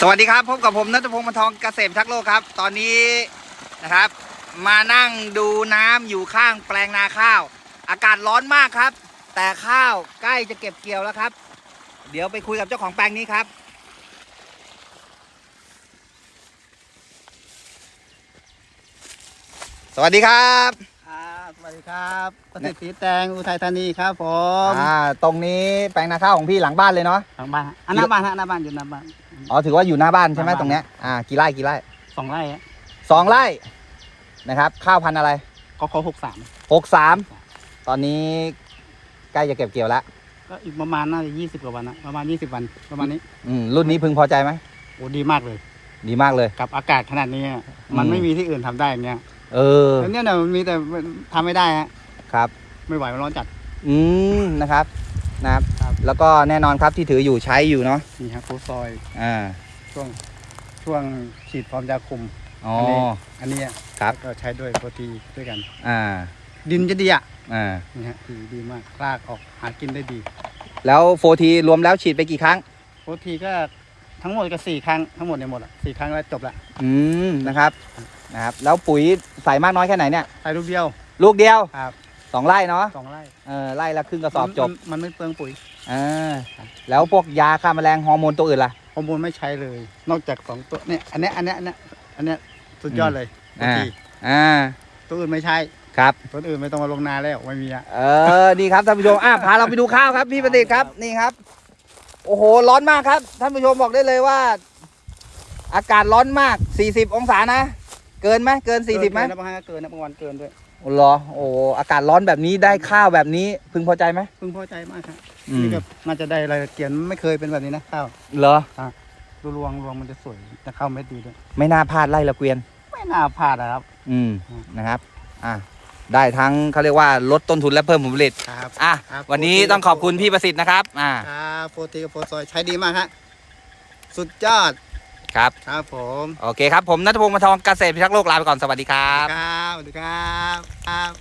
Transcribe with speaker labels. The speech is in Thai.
Speaker 1: สวัสดีครับพบกับผมนัทพงศ์มันทองเกษมทักษ์โลกครับ ตอนนี้นะครับ มานั่งดูน้ำอยู่ข้างแปลงนาข้าว อากาศร้อนมากครับ แต่ข้าวใกล้จะเก็บเกี่ยวแล้วครับ เดี๋ยวไปคุยกับเจ้าของแปลงนี้ครับ สวัสดีครับ
Speaker 2: ครับสวัสดีครับประสิทธิ์ศรีแตงอุทัยธานีครับผม
Speaker 1: อ่าตรงนี้แปลงนาข้าวของพี่หลังบ้านเลยเนาะ
Speaker 2: ทางบ้านอันหน้าบ้านฮะหน้าบ้านอยู่หน้าบ้าน
Speaker 1: อ๋อถือว่าอยู่หน้าบ้านใช่ไหม
Speaker 2: หน้าบ้าน
Speaker 1: ตรงเนี้ยอ่ากี่ไร่กี่ไร่
Speaker 2: สองไร่ฮะ
Speaker 1: สองไร่นะครับ ข้าวพันธุ์อะไร
Speaker 2: ก็เขาหกสาม
Speaker 1: หกสามตอนนี้ใกล้จะเก็บเกี่ยวแล้ว
Speaker 2: ก็อีกประมาณน่าจะยี่สิบกว่าวันนะประมาณยี่สิบวันประมาณนี้
Speaker 1: อืมรุ่นนี้พึงพอใจไหม
Speaker 2: โอ้ดีมากเลย
Speaker 1: ดีมากเลย
Speaker 2: กับอากาศขนาดนี้อะมัน
Speaker 1: อืม
Speaker 2: ไม่มีที่อื่นทำได้อย่างเงี้ย
Speaker 1: เออ
Speaker 2: แล้วเนี่ยนะมันมีแต่ทำไม่ได้ฮะ
Speaker 1: ครับ
Speaker 2: ไม่ไหวมันร้อนจัด
Speaker 1: อืมนะครับ นะครับ
Speaker 2: ครับ
Speaker 1: แล้วก็แน่นอนครับที่ถืออยู่ใช้อยู่เนาะ
Speaker 2: นี่ครับฟูซอย
Speaker 1: อ่า
Speaker 2: ช่วงช่วงฉีดพร้อมยาคุม
Speaker 1: อ๋อ
Speaker 2: อันนี้ อันเนี้ย
Speaker 1: ครับ
Speaker 2: แล้วก็ใช้ด้วยโปรตีด้วยกัน
Speaker 1: อ่า
Speaker 2: ดินจะดีอะ
Speaker 1: อ่า
Speaker 2: นี่ฮะดีดีมากรากออกหากินได้ดี
Speaker 1: แล้วโฟทีรวมแล้วฉีดไปกี่ครั้ง
Speaker 2: โปรตีก็ทั้งหมดก็สี่ครั้งทั้งหมดเนี่ยหมดอะสี่ครั้งแล้วจบละ
Speaker 1: อืมนะครับนะครับ แล้วปุ๋ยใส่มากน้อยแค่ไหนเนี่ย
Speaker 2: ใส่ลูกเดียว
Speaker 1: ลูกเดียว
Speaker 2: ครับ
Speaker 1: สองไร่เนาะ
Speaker 2: สองไร่
Speaker 1: เออไร่ละครึ่งกระสอบจบ
Speaker 2: มันมันไม่เปลืองปุ๋ย
Speaker 1: อ่าแล้วพวกยาฆ่าแมลงฮอร์โมนตัวอื่นล่ะ
Speaker 2: ฮอร์โมนไม่ใช้เลย นอกจากสองตัวเนี่ยอันเนี้ยอันเนี้ยอันเนี้ยอันเนี้ยสุดยอดเลยโปร
Speaker 1: อ่า
Speaker 2: ตี
Speaker 1: อ่า
Speaker 2: ตัวอื่นไม่ใช้
Speaker 1: ครับ
Speaker 2: ตัวอื่นไม่ต้องมาลงนาแล้วไม่มีอะ
Speaker 1: เออ นี่ครับท่านผู้ชม อะ พาเราไปดูข้าวครับพี่ประดิษฐ์ครับ นี่ครับ โอ้โห ร้อนมากครับ ท่านผู้ชมบอกได้เลยว่า อากาศร้อนมาก 40 องศานะ เกินไหมเกิน40ไหม
Speaker 2: เกินนะบางครั้งก็เกินนะบางวันเกินด้วย
Speaker 1: โอ้เหรอโอ้โหอากาศร้อนแบบนี้ได้ข้าวแบบนี้พึงพอใจไหม
Speaker 2: พึงพอใจมากครับ
Speaker 1: อืม
Speaker 2: นี่ก็น่าจะได้รายละเอียดไม่เคยเป็นแบบนี้นะข้าว
Speaker 1: เหรอ
Speaker 2: ดูรวงรวงมันจะสวยจะเข้าเม็ดดีด้วย
Speaker 1: ไม่น่าพลาดไล่ละเกวียน
Speaker 2: ไม่น่าพลาดนะครับ
Speaker 1: อืม
Speaker 2: อืม
Speaker 1: นะครับ อะได้ทั้งเขาเรียกว่าลดต้นทุนและเพิ่มผลผลิต
Speaker 2: ครับ
Speaker 1: อะ
Speaker 2: ครับ
Speaker 1: วันนี้ต้องขอบคุณพี่ประสิทธิ์นะครับ อ่า
Speaker 2: ครับโปรตีกับโปรซอยใช้ดีมากฮะสุดยอด
Speaker 1: ครับ
Speaker 2: ครับผม
Speaker 1: โอเคครับผมนัทพงศ์มาทองเกษตรพิทักษ์โลกลาไปก่อนสวัสดีครับ
Speaker 2: ครับสวัสดีครับครับ